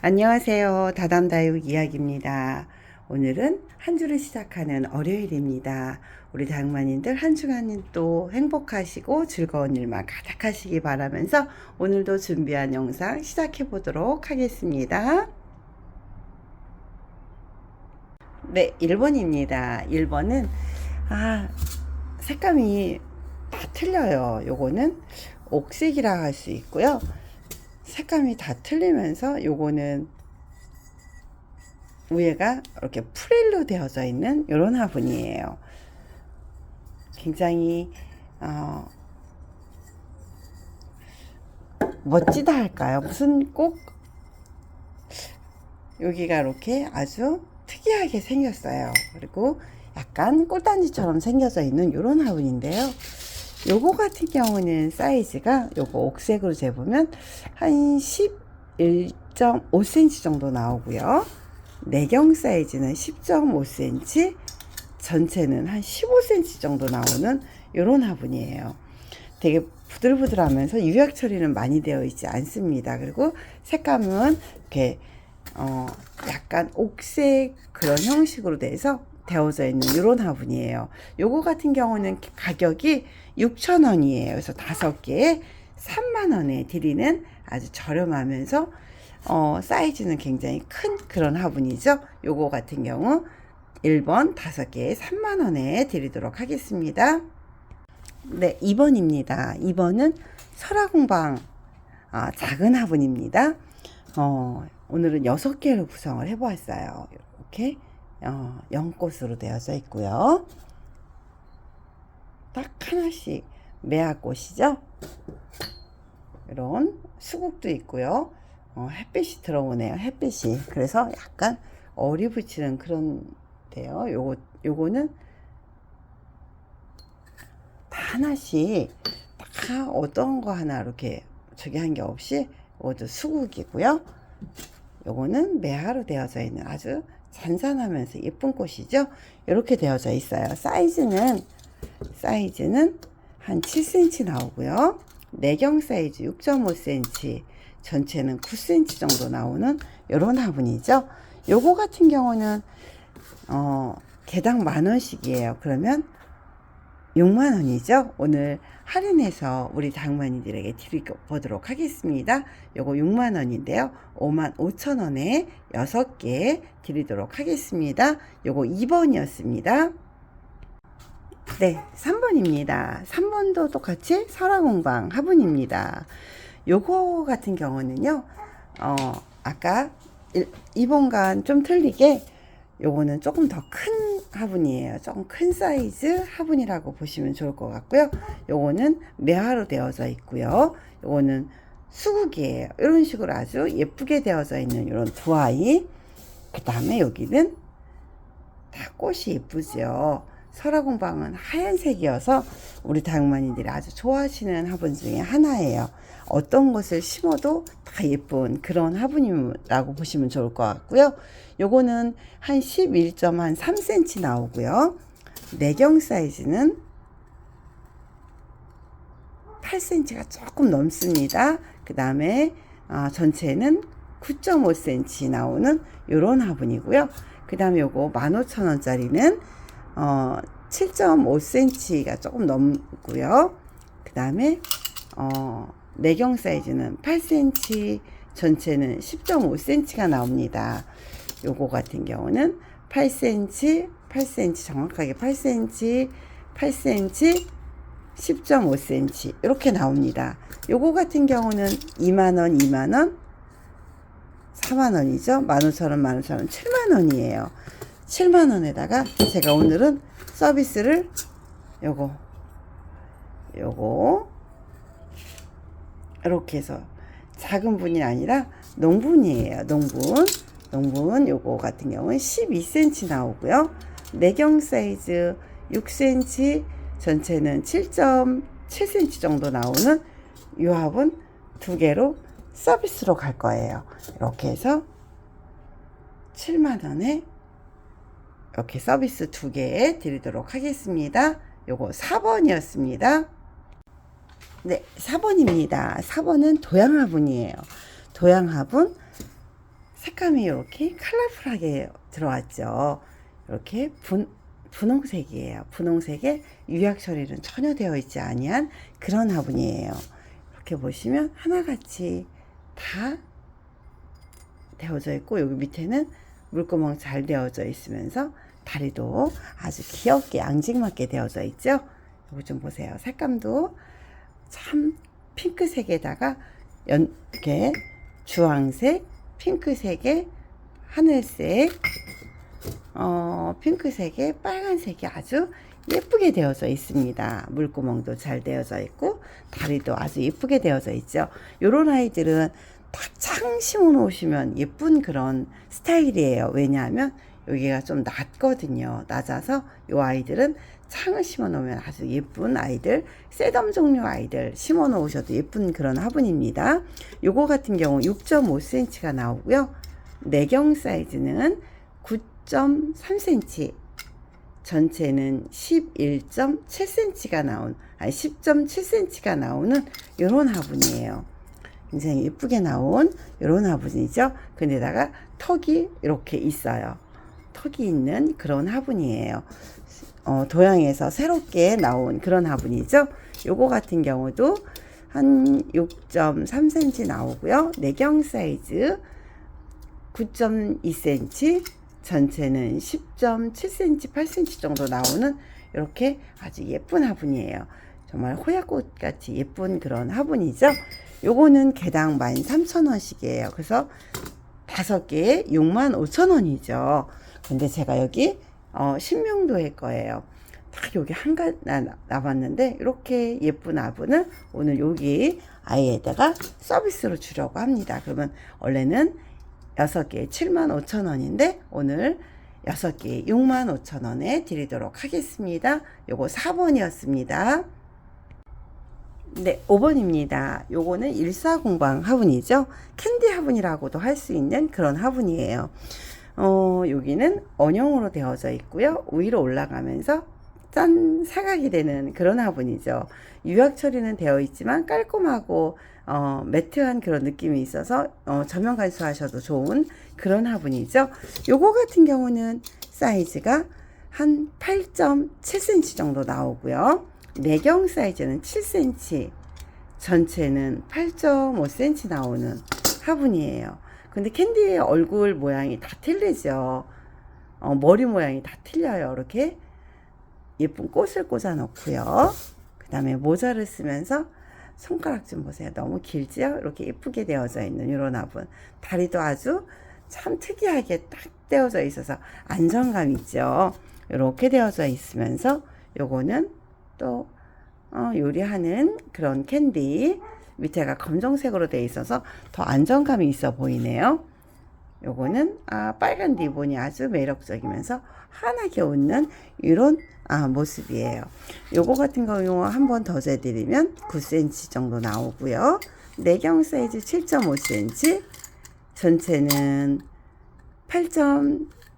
안녕하세요. 다담다육 이야기입니다. 오늘은 한 주를 시작하는 월요일입니다. 우리 다육마님들 한 주간은 또 행복하시고 즐거운 일만 가득하시기 바라면서 오늘도 준비한 영상 시작해 보도록 하겠습니다. 네, 1번입니다. 1번은 아, 색감이 다 틀려요. 요거는 옥색이라 할 수 있고요. 색감이 다 틀리면서 요거는 위에가 이렇게 프릴로 되어져 있는 이런 화분이에요. 굉장히 어, 멋지다 할까요? 무슨 꼭 여기가 이렇게 아주 특이하게 생겼어요. 그리고 약간 꿀단지처럼 생겨져 있는 이런 화분인데요. 요거 같은 경우는 사이즈가 요거 옥색으로 재보면 한 11.5cm 정도 나오고요. 내경 사이즈는 10.5cm, 전체는 한 15cm 정도 나오는 요런 화분이에요. 되게 부들부들하면서 유약 처리는 많이 되어 있지 않습니다. 그리고 색감은 이렇게 어 약간 옥색 그런 형식으로 돼서 되어져 있는 이런 화분이에요. 요거 같은 경우는 가격이 6,000원이에요. 그래서 다섯 개에 3만 원에 드리는 아주 저렴하면서 어, 사이즈는 굉장히 큰 그런 화분이죠. 요거 같은 경우 1번 다섯 개에 3만 원에 드리도록 하겠습니다. 네, 2번입니다. 2번은 설화공방 아, 작은 화분입니다. 어, 오늘은 6개로 구성을 해보았어요. 이렇게 어, 연꽃으로 되어져 있고요. 딱 하나씩 매화꽃이죠. 이런 수국도 있고요. 어, 햇빛이 들어오네요. 햇빛이. 그래서 약간 어리 붙이는 그런 데요. 요거 요거는 다 하나씩 다 어떤 거 하나 이렇게 저기 한 게 없이 모두 수국이고요. 요거는 매화로 되어져 있는 아주 잔잔하면서 예쁜 꽃이죠. 이렇게 되어져 있어요. 사이즈는 사이즈는 한 7cm 나오고요. 내경 사이즈 6.5cm, 전체는 9cm 정도 나오는 이런 화분이죠. 요거 같은 경우는 어, 개당 만 원씩이에요. 그러면 6만 원이죠. 오늘 할인해서 우리 당만이들에게 드리보도록 하겠습니다. 요거 6만 원인데요. 5만 5천 원에 6개 드리도록 하겠습니다. 요거 2번이었습니다. 네, 3번입니다. 3번도 똑같이 설화공방 화분입니다. 요거 같은 경우는요, 어, 아까 2번과 좀 틀리게 요거는 조금 더 큰 화분이에요. 조금 큰 사이즈 화분이라고 보시면 좋을 것 같고요. 요거는 매화로 되어져 있고요. 요거는 수국이에요. 이런 식으로 아주 예쁘게 되어져 있는 이런 두 아이. 그 다음에 여기는 다 꽃이 예쁘죠. 설화공방은 하얀색이어서 우리 다육마니들이 아주 좋아하시는 화분 중에 하나예요. 어떤 것을 심어도 다 예쁜 그런 화분이라고 보시면 좋을 것 같고요. 요거는 한 11.3cm 나오고요. 내경 사이즈는 8cm가 조금 넘습니다. 그 다음에 아, 전체는 9.5cm 나오는 요런 화분이고요. 그 다음에 요거 15,000원짜리는 어, 7.5cm가 조금 넘고요. 그 다음에 어, 내경 사이즈는 8cm, 전체는 10.5cm가 나옵니다. 요거 같은 경우는 8cm, 8cm 정확하게 8cm, 8cm, 10.5cm 이렇게 나옵니다. 요거 같은 경우는 2만원, 2만원, 4만원이죠. 15,000원, 15,000원, 7만원이에요. 7만원에다가 제가 오늘은 서비스를 요거, 요거, 이렇게 해서 작은 분이 아니라 농분이에요. 농분. 농분 요거 같은 경우는 12cm 나오고요. 내경 사이즈 6cm, 전체는 7.7cm 정도 나오는 요 합은 두 개로 서비스로 갈 거예요. 이렇게 해서 7만원에 이렇게 서비스 두 개 드리도록 하겠습니다. 요거 4번이었습니다. 네, 4번입니다. 4번은 도양 화분이에요. 도양 화분 색감이 이렇게 컬러풀하게 들어왔죠. 이렇게 분, 분홍색이에요. 분홍색에 유약 처리는 전혀 되어 있지 아니한 그런 화분이에요. 이렇게 보시면 하나같이 다 되어져 있고 여기 밑에는 물구멍 잘 되어져 있으면서 다리도 아주 귀엽게 앙증맞게 되어져 있죠. 이거 좀 보세요. 색감도 참 핑크색에다가 연, 이렇게 주황색, 핑크색에 하늘색, 어, 핑크색에 빨간색이 아주 예쁘게 되어져 있습니다. 물구멍도 잘 되어져 있고 다리도 아주 예쁘게 되어져 있죠. 요런 아이들은 다창 심어 놓으시면 예쁜 그런 스타일이에요. 왜냐하면 여기가 좀 낮거든요. 낮아서 요 아이들은 창을 심어 놓으면 아주 예쁜 아이들, 셋덤 종류 아이들 심어 놓으셔도 예쁜 그런 화분입니다. 요거 같은 경우 6.5cm가 나오고요. 내경 사이즈는 9.3cm, 전체는 11.7cm가 나온, 아니 10.7cm가 나오는 요런 화분이에요. 굉장히 예쁘게 나온 요런 화분이죠. 근데다가 턱이 이렇게 있어요. 턱이 있는 그런 화분이에요. 어, 도양에서 새롭게 나온 그런 화분이죠. 요거 같은 경우도 한 6.3cm 나오고요. 내경 사이즈 9.2cm, 전체는 10.7cm, 8cm 정도 나오는 이렇게 아주 예쁜 화분이에요. 정말 호야꽃 같이 예쁜 그런 화분이죠. 요거는 개당 13,000원씩이에요. 그래서 다섯 개에 65,000원이죠. 근데 제가 여기 어, 신명도의 거예요. 딱 여기 한가 남았는데 이렇게 예쁜 화분을 오늘 여기 아이에다가 서비스로 주려고 합니다. 그러면 원래는 6개에 75,000원인데 오늘 6개에 65,000원에 드리도록 하겠습니다. 요거 4번이었습니다. 네, 5번입니다. 요거는 일사공방 화분이죠. 캔디 화분이라고도 할 수 있는 그런 화분이에요. 어, 여기는 원형으로 되어져 있고요. 위로 올라가면서 짠 사각이 되는 그런 화분이죠. 유약 처리는 되어 있지만 깔끔하고 어, 매트한 그런 느낌이 있어서 어, 저면 간수하셔도 좋은 그런 화분이죠. 요거 같은 경우는 사이즈가 한 8.7cm 정도 나오고요. 내경 사이즈는 7cm, 전체는 8.5cm 나오는 화분이에요. 근데 캔디의 얼굴 모양이 다 틀리죠. 어, 머리 모양이 다 틀려요. 이렇게 예쁜 꽃을 꽂아 놓고요. 그 다음에 모자를 쓰면서 손가락 좀 보세요. 너무 길지요? 이렇게 예쁘게 되어져 있는 이런 화분. 다리도 아주 참 특이하게 딱 되어져 있어서 안정감 있죠. 이렇게 되어져 있으면서 요거는 또 어, 요리하는 그런 캔디 밑에가 검정색으로 되어 있어서 더 안정감이 있어 보이네요. 요거는 아, 빨간 리본이 아주 매력적이면서 환하게 웃는 이런 아, 모습이에요. 요거 같은 경우 한 번 더 재드리면 9cm 정도 나오고요. 내경 사이즈 7.5cm, 전체는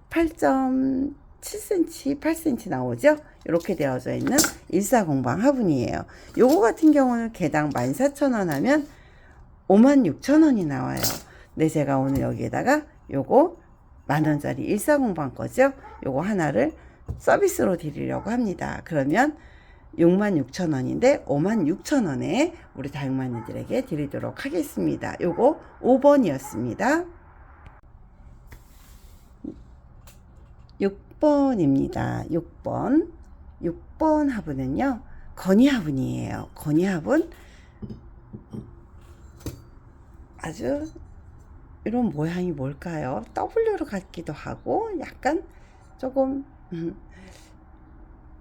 8.8. 7cm, 8cm 나오죠? 이렇게 되어져 있는 일사공방 화분이에요. 요거 같은 경우는 개당 14,000원 하면 56,000원이 나와요. 네, 제가 오늘 여기에다가 요거 만원짜리 일사공방 거죠? 요거 하나를 서비스로 드리려고 합니다. 그러면 66,000원인데 56,000원에 우리 다육마니들에게 드리도록 하겠습니다. 요거 5번이었습니다. 6번입니다. 6번. 6번 화분은요, 건이 화분이에요. 건이 화분. 아주 이런 모양이 뭘까요? W로 같기도 하고, 약간 조금, 음,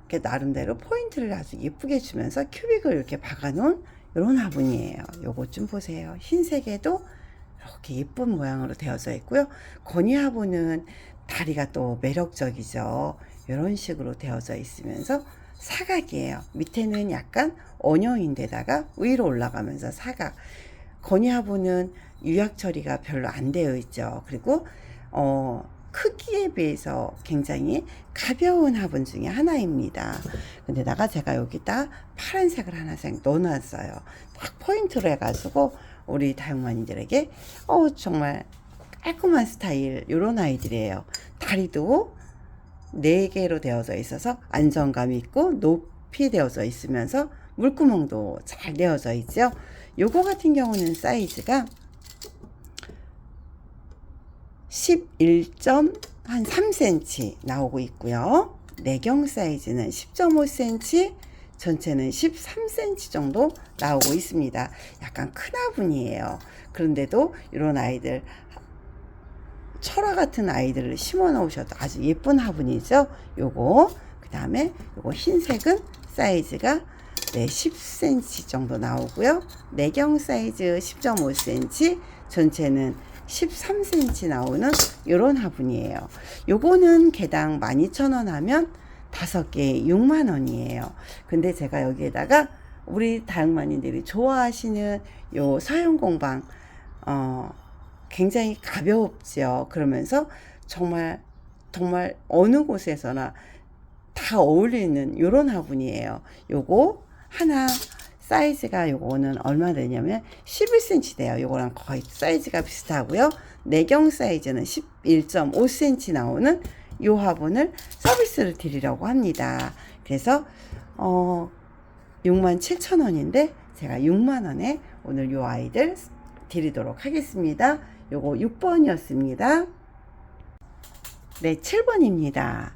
이렇게 나름대로 포인트를 아주 예쁘게 주면서 큐빅을 이렇게 박아놓은 이런 화분이에요. 요것 좀 보세요. 흰색에도 이렇게 예쁜 모양으로 되어져 있고요. 건이 화분은 다리가 또 매력적이죠. 이런 식으로 되어져 있으면서 사각이에요. 밑에는 약간 원형인데다가 위로 올라가면서 사각. 건이화분은 유약 처리가 별로 안 되어 있죠. 그리고 어, 크기에 비해서 굉장히 가벼운 화분 중에 하나입니다. 근데다가 제가 여기다 파란색을 하나씩 넣어놨어요. 딱 포인트로 해가지고 우리 다육마니들에게 어 정말 깔끔한 스타일 이런 아이들이에요. 다리도 네 개로 되어져 있어서 안정감 있고 높이 되어져 있으면서 물구멍도 잘 되어져 있죠. 요거 같은 경우는 사이즈가 11 한 3cm 나오고 있고요. 내경 사이즈는 10.5cm, 전체는 13cm 정도 나오고 있습니다. 약간 큰 화분이에요. 그런데도 이런 아이들 철화 같은 아이들을 심어 놓으셔도 아주 예쁜 화분이죠. 요거 그 다음에 요거 흰색은 사이즈가 네, 10cm 정도 나오고요. 내경 사이즈 10.5cm, 전체는 13cm 나오는 이런 화분이에요. 요거는 개당 12,000원 하면 5개에 6만원이에요. 근데 제가 여기에다가 우리 다육마님들이 좋아하시는 요 서용공방, 어, 굉장히 가볍죠. 그러면서 정말, 정말 어느 곳에서나 다 어울리는 요런 화분이에요. 요거 하나 사이즈가 요거는 얼마 되냐면 11cm 돼요. 요거랑 거의 사이즈가 비슷하고요. 내경 사이즈는 11.5cm 나오는 요 화분을 서비스를 드리려고 합니다. 그래서 어 67,000원인데 제가 6만 원에 오늘 요 아이들 드리도록 하겠습니다. 요거 6번이었습니다. 네, 7번입니다.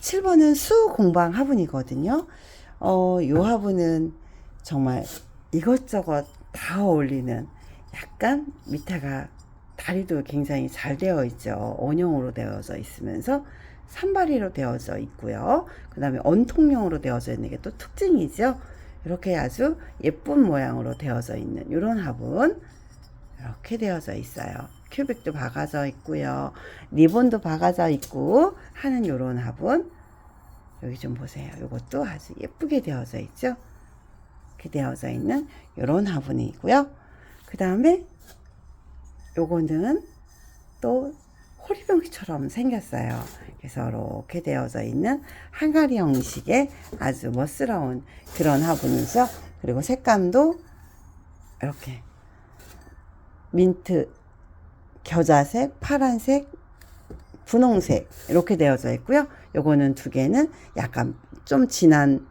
7번은 수 공방 화분이거든요. 어, 요 화분은 정말 이것저것 다 어울리는 약간 밑에가 다리도 굉장히 잘 되어 있죠. 원형으로 되어져 있으면서 산발이로 되어져 있고요. 그 다음에 언통용으로 되어져 있는 게 또 특징이죠. 이렇게 아주 예쁜 모양으로 되어져 있는 이런 화분 이렇게 되어져 있어요. 큐빅도 박아져 있고요. 리본도 박아져 있고 하는 이런 화분 여기 좀 보세요. 이것도 아주 예쁘게 되어져 있죠. 이렇게 되어져 있는 이런 화분이고요. 그 다음에 요거는 또 호리병처럼 생겼어요. 그래서 이렇게 되어져 있는 항아리 형식의 아주 멋스러운 그런 화분이죠. 그리고 색감도 이렇게 민트, 겨자색, 파란색, 분홍색 이렇게 되어져 있고요. 요거는 두 개는 약간 좀 진한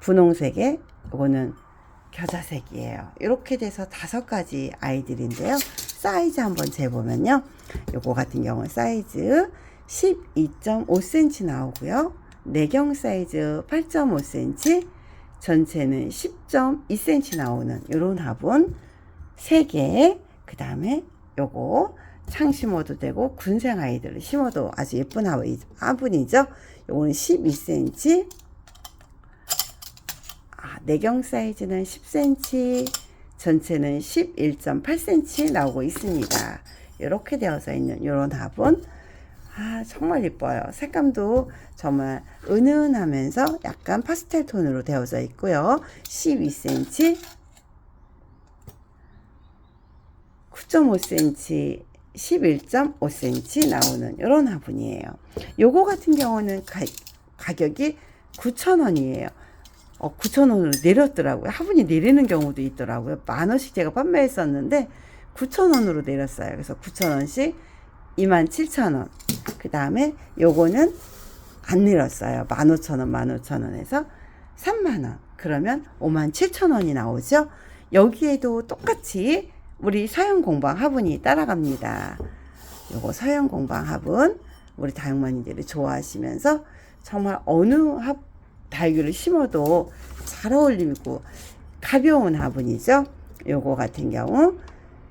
분홍색에 요거는 겨자색이에요. 이렇게 돼서 다섯 가지 아이들인데요. 사이즈 한번 재보면요. 요거 같은 경우는 사이즈 12.5cm 나오고요. 내경 사이즈 8.5cm, 전체는 10.2cm 나오는 요런 화분 3개. 그 다음에 요거 창 심어도 되고 군생 아이들을 심어도 아주 예쁜 화분이죠. 요거는 12cm. 아, 내경 사이즈는 10cm, 전체는 11.8cm 나오고 있습니다. 이렇게 되어져 있는 이런 화분. 아, 정말 예뻐요. 색감도 정말 은은하면서 약간 파스텔 톤으로 되어져 있고요. 12cm, 9.5cm, 11.5cm 나오는 이런 화분이에요. 요거 같은 경우는 가, 가격이 9,000원이에요. 어, 9,000원으로 내렸더라고요. 화분이 내리는 경우도 있더라고요. 만 원씩 제가 판매했었는데 9,000원으로 내렸어요. 그래서 9,000원씩 27,000원. 그 다음에 요거는 안 내렸어요. 15,000원, 15,000원에서 3만원. 그러면 57,000원이 나오죠. 여기에도 똑같이 우리 서양 공방 화분이 따라갑니다. 요거 서양 공방 화분 우리 다육마니들이 좋아하시면서 정말 어느 화, 다육을 심어도 잘 어울리고 가벼운 화분이죠. 요거 같은 경우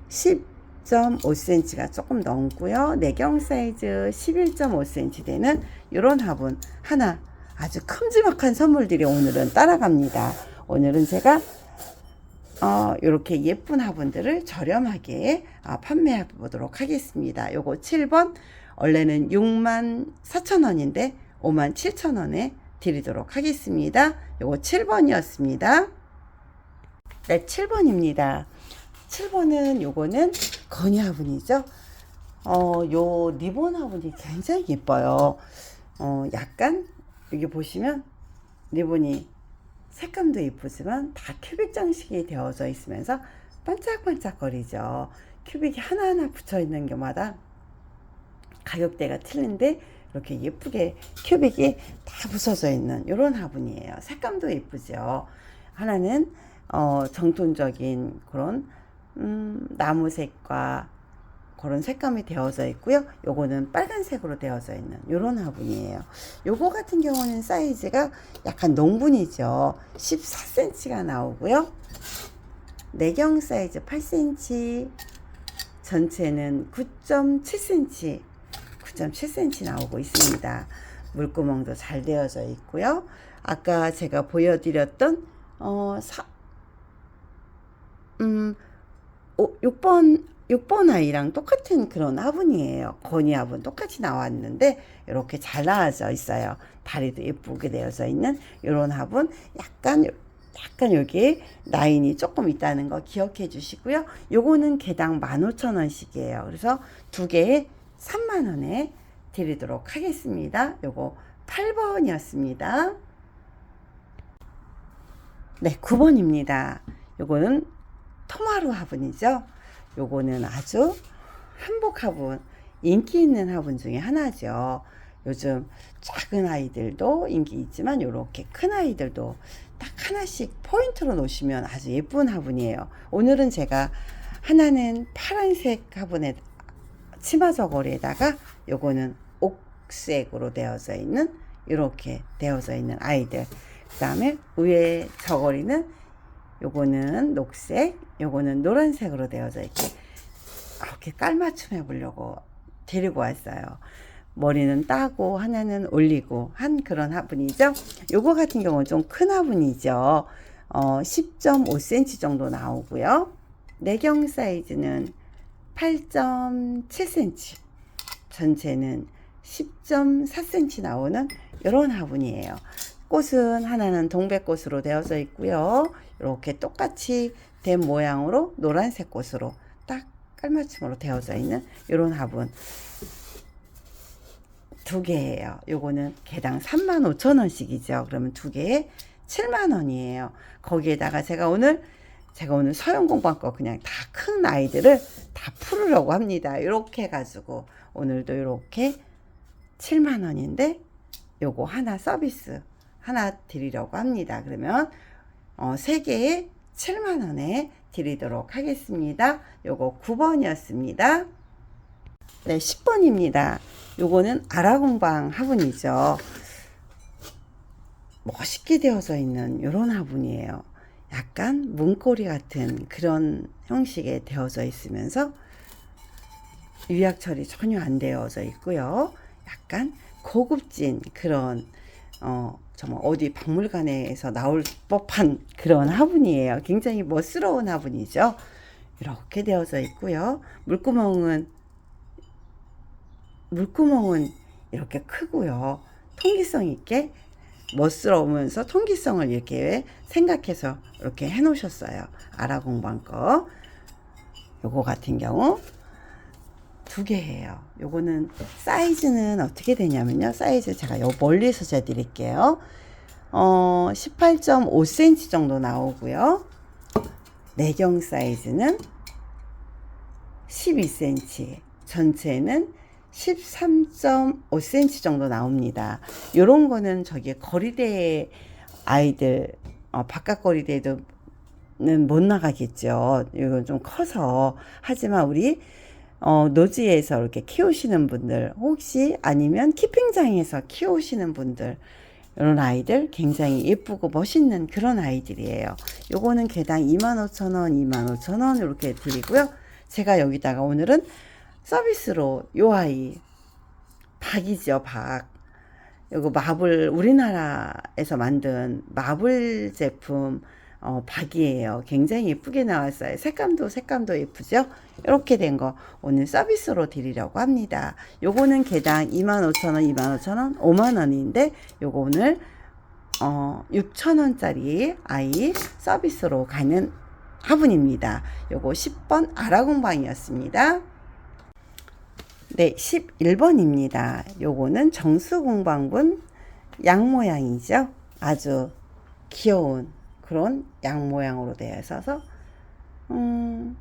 10.5cm가 조금 넘고요. 내경 사이즈 11.5cm 되는 이런 화분 하나 아주 큼지막한 선물들이 오늘은 따라갑니다. 오늘은 제가 어, 이렇게 예쁜 화분들을 저렴하게 어, 판매해 보도록 하겠습니다. 요거 7번 원래는 6만 4천 원인데 5만 7천 원에 드리도록 하겠습니다. 요거 7번이었습니다. 네, 7번입니다. 7번은 요거는 건희 화분이죠. 어, 요 리본 화분이 굉장히 예뻐요. 어, 약간 여기 보시면 리본이 색감도 예쁘지만 다 큐빅 장식이 되어져 있으면서 반짝반짝거리죠. 큐빅이 하나하나 붙여 있는 것마다 가격대가 틀린데 이렇게 예쁘게 큐빅이 다 붙여져 있는 이런 화분이에요. 색감도 예쁘죠. 하나는 어, 정통적인 그런 음, 나무색과 그런 색감이 되어져 있고요. 요거는 빨간색으로 되어져 있는 이런 화분이에요. 요거 같은 경우는 사이즈가 약간 농분이죠. 14cm가 나오고요. 내경 사이즈 8cm, 전체는 9.7cm, 9.7cm 나오고 있습니다. 물구멍도 잘 되어져 있고요. 아까 제가 보여드렸던 어, 사, 음, 6번 6번 아이랑 똑같은 그런 화분이에요. 건이 화분 똑같이 나왔는데 이렇게 잘 나와져 있어요. 다리도 예쁘게 되어져 있는 이런 화분 약간 약간 여기 라인이 조금 있다는 거 기억해 주시고요. 요거는 개당 15,000원씩이에요. 그래서 두 개에 3만 원에 드리도록 하겠습니다. 요거 8번이었습니다. 네, 9번입니다. 요거는 토마루 화분이죠. 요거는 아주 한복 화분, 인기 있는 화분 중에 하나죠. 요즘 작은 아이들도 인기 있지만 요렇게 큰 아이들도 딱 하나씩 포인트로 놓으시면 아주 예쁜 화분이에요. 오늘은 제가 하나는 파란색 화분에 치마 저고리에다가 요거는 옥색으로 되어져 있는 이렇게 되어져 있는 아이들. 그 다음에 위에 저고리는 요거는 녹색, 요거는 노란색으로 되어져 이렇게 깔맞춤 해보려고 데리고 왔어요. 머리는 따고 하나는 올리고 한 그런 화분이죠. 요거 같은 경우는 좀 큰 화분이죠. 어, 10.5cm 정도 나오고요. 내경 사이즈는 8.7cm, 전체는 10.4cm 나오는 이런 화분이에요. 꽃은 하나는 동백꽃으로 되어져 있고요. 이렇게 똑같이 된 모양으로 노란색 꽃으로 딱 깔맞춤으로 되어져 있는 이런 화분 두 개예요. 요거는 개당 35,000원씩이죠. 그러면 두 개에 7만 원이에요. 거기에다가 제가 오늘 제가 오늘 서영 공방 거 그냥 다 큰 아이들을 다 풀으려고 합니다. 이렇게 해가지고 오늘도 이렇게 7만 원인데 요거 하나 서비스 하나 드리려고 합니다. 그러면 어, 3개에 7만 원에 드리도록 하겠습니다. 요거 9번이었습니다. 네, 10번입니다. 요거는 아라공방 화분이죠. 멋있게 되어져 있는 요런 화분이에요. 약간 문고리 같은 그런 형식에 되어져 있으면서 유약 처리 전혀 안 되어져 있고요. 약간 고급진 그런 어 정말 어디 박물관에서 나올 법한 그런 화분이에요. 굉장히 멋스러운 화분이죠. 이렇게 되어져 있고요. 물구멍은 물구멍은 이렇게 크고요. 통기성 있게 멋스러우면서 통기성을 이렇게 생각해서 이렇게 해 놓으셨어요. 아라공방 거. 요거 같은 경우 두 개예요. 요거는 사이즈는 어떻게 되냐면요. 사이즈 제가 요 멀리서 재 드릴게요. 어, 18.5cm 정도 나오고요. 내경 사이즈는 12cm. 전체는 13.5cm 정도 나옵니다. 요런 거는 저기 거리대 아이들 어, 바깥 거리대도 는못 나가겠죠. 이건 좀 커서 하지만 우리 어, 노지에서 이렇게 키우시는 분들 혹시 아니면 키핑장에서 키우시는 분들 이런 아이들 굉장히 예쁘고 멋있는 그런 아이들이에요. 요거는 개당 25,000원, 25,000원 이렇게 드리고요. 제가 여기다가 오늘은 서비스로 요 아이 박이죠, 박. 요거 마블 우리나라에서 만든 마블 제품 어, 박이에요. 굉장히 예쁘게 나왔어요. 색감도 색감도 예쁘죠? 이렇게 된 거 오늘 서비스로 드리려고 합니다. 요거는 개당 25,000원, 25,000원, 5만원인데 요거 오늘 어, 6,000원짜리 아이 서비스로 가는 화분입니다. 요거 10번 아라공방이었습니다. 네, 11번입니다. 요거는 정수공방분 양 모양이죠. 아주 귀여운 그런 양 모양으로 되어 있어서 음,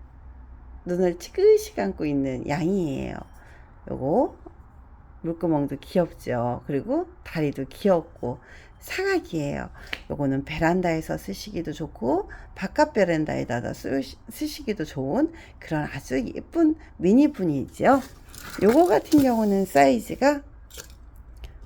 눈을 지그시 감고 있는 양이에요. 요거 물구멍도 귀엽죠. 그리고 다리도 귀엽고 사각이에요. 요거는 베란다에서 쓰시기도 좋고 바깥 베란다에다가 쓰, 쓰시기도 좋은 그런 아주 예쁜 미니분이죠. 요거 같은 경우는 사이즈가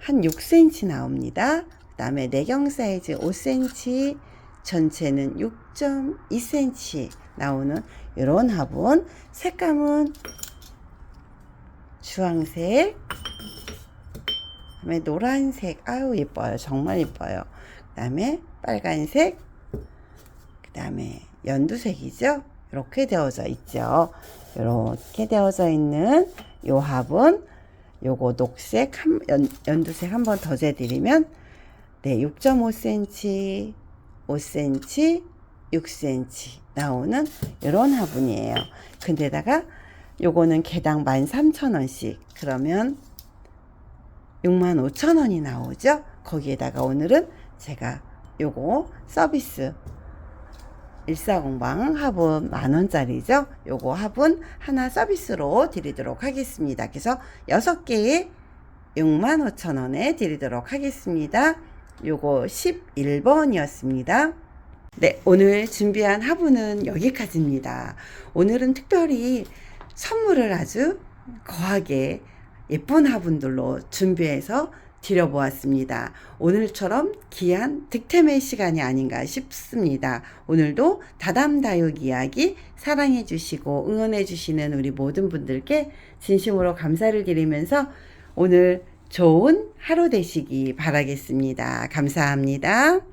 한 6cm 나옵니다. 그 다음에 내경 사이즈 5cm, 전체는 6.2cm 나오는 이런 화분. 색감은 주황색, 그다음에 노란색, 아유 예뻐요, 정말 예뻐요. 그 다음에 빨간색, 그 다음에 연두색이죠. 이렇게 되어져 있죠. 이렇게 되어져 있는 요 화분, 요거 녹색, 한, 연, 연두색 한 번 더 재드리면 네, 6.5cm, 5cm, 6cm 나오는 이런 화분이에요. 근데다가 요거는 개당 13,000원씩 그러면 65,000원이 나오죠. 거기에다가 오늘은 제가 요거 서비스 14공방 화분 만원짜리죠. 요거 화분 하나 서비스로 드리도록 하겠습니다. 그래서 6개에 65,000원에 드리도록 하겠습니다. 요거 11번이었습니다. 네, 오늘 준비한 화분은 여기까지입니다. 오늘은 특별히 선물을 아주 거하게 예쁜 화분들로 준비해서 드려보았습니다. 오늘처럼 귀한 득템의 시간이 아닌가 싶습니다. 오늘도 다담다육 이야기 사랑해 주시고 응원해 주시는 우리 모든 분들께 진심으로 감사를 드리면서 오늘 좋은 하루 되시기 바라겠습니다. 감사합니다.